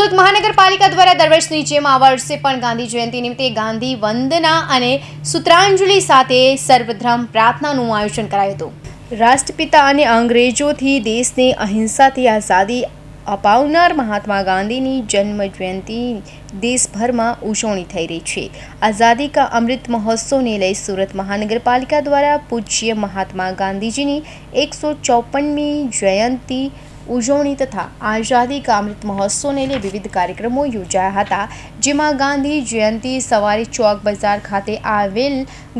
સુરત મહાનગરપાલિકા દ્વારા દર વર્ષની જેમ આ વર્ષે પણ ગાંધી જયંતિ નિમિત્તે ગાંધી વંદના અને સૂત્રાંજલિ સાથે સર્વધર્મ પ્રાર્થનાનું આયોજન કરાયું હતું. રાષ્ટ્રપિતા અને અંગ્રેજોથી દેશને અહિંસાથી આઝાદી અપાવનાર મહાત્મા ગાંધીની જન્મ જયંતિ દેશભરમાં ઉજવણી થઈ રહી છે. આઝાદી કા અમૃત મહોત્સવને લઈ સુરત મહાનગરપાલિકા દ્વારા પૂજ્ય મહાત્મા ગાંધીજીની એકસો ચોપનમી જયંતિ ઉજવણી તથા આઝાદી કા અમૃત મહોત્સવને લઈ વિવિધ કાર્યક્રમો યોજાયા હતા. જેમાં ગાંધી જયંતિ, સવારે ચોક બજાર ખાતે આવેલ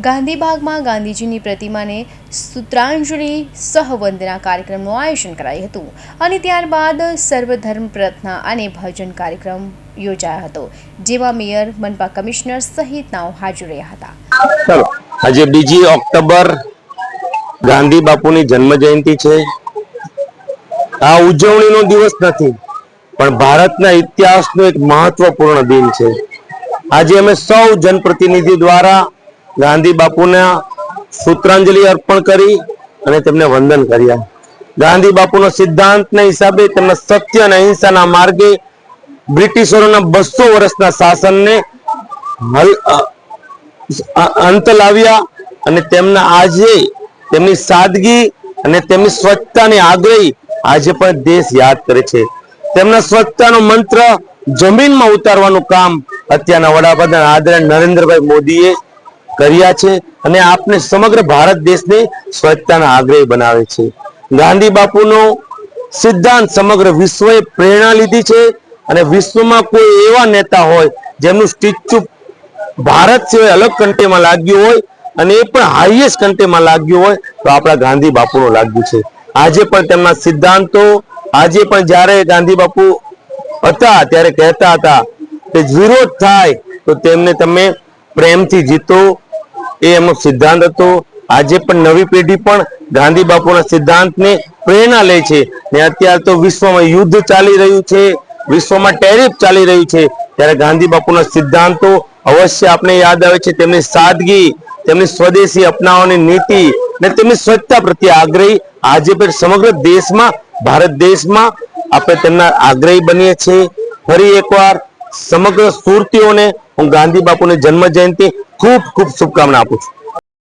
ગાંધીબાગમાં ગાંધીજીની પ્રતિમાને સૂત્રાંજલિ સહવંદના કાર્યક્રમનું આયોજન કરાયું હતું. અને ત્યારબાદ સર્વધર્મ પ્રાર્થના અને ભજન કાર્યક્રમ યોજાયો હતો, જેમાં મેયર, મનપા કમિશનર સહિતનાઓ હાજર રહ્યા હતા. આજે બીજી ઓક્ટોબર ગાંધી બાપુની જન્મ જયંતિ છે. આ ઉજવણીનો દિવસ નથી, પણ ભારતના ઇતિહાસનો એક મહત્વપૂર્ણ દિન છે. આજે અમે સૌ જનપ્રતિનિધિ દ્વારા ગાંધી બાપુના સૂત્રાંજલિ અર્પણ કરી અને તેમને વંદન કર્યા. ગાંધી બાપુનો સિદ્ધાંતના હિસાબે તેમના સત્ય અને અહિંસાના માર્ગે બ્રિટિશરોના બસો વર્ષના શાસનને અંત લાવ્યા અને તેમના આજે તેમની સાદગી અને તેમની સ્વચ્છતાની આગ્રહી આજે પણ દેશ યાદ કરે છે. તેમના સ્વચ્છતાનો મંત્ર જમીનમાં ઉતારવાનું કામ અત્યારના વડાપ્રધાન આદરણીય નરેન્દ્રભાઈ મોદીએ કર્યા છે અને આપને સમગ્ર ભારત દેશને સ્વચ્છતાના આગ્રહી બનાવે છે. ગાંધી બાપુનો સિદ્ધાંત સમગ્ર વિશ્વએ પ્રેરણા લીધી છે અને વિશ્વમાં કોઈ એવા નેતા હોય જેમનું સ્ટેચ્યુ ભારત સિવાય અલગ કન્ટ્રીમાં લાગ્યું હોય અને એ પણ હાઈએસ્ટ કન્ટ્રીમાં લાગ્યું હોય તો આપણા ગાંધી બાપુનું લાગ્યું છે. આજે પણ તેમના સિદ્ધાંતો, આજે પણ જ્યારે ગાંધી બાપુ હતા, ત્યારે કહેતા હતા કે વિરોધ થાય તો તેમને તમે પ્રેમથી જીતો. એ એમનો સિદ્ધાંત હતો. આજે પણ નવી પેઢી પણ ગાંધી બાપુના સિદ્ધાંતને પ્રેરણા લે છે. ને અત્યારે તો વિશ્વમાં યુદ્ધ ચાલી રહ્યું છે. વિશ્વમાં ટેરિફ ચાલી રહ્યું છે. ત્યારે ગાંધી બાપુના સિદ્ધાંતો અવશ્ય આપણે યાદ આવે છે. તેમની સાદગી, તેમની સ્વદેશી અપનાવવાની નીતિ ને તેમની સ્વચ્છતા પ્રત્યે આગ્રહી આજે પણ સમગ્ર દેશમાં, ભારત દેશમાં આપણે તેમના આગ્રહી બનીએ છીએ. ફરી એકવાર સમગ્ર સુરતીઓને હું ગાંધી બાપુની જન્મ જયંતિ ખૂબ ખૂબ શુભકામના આપું છું.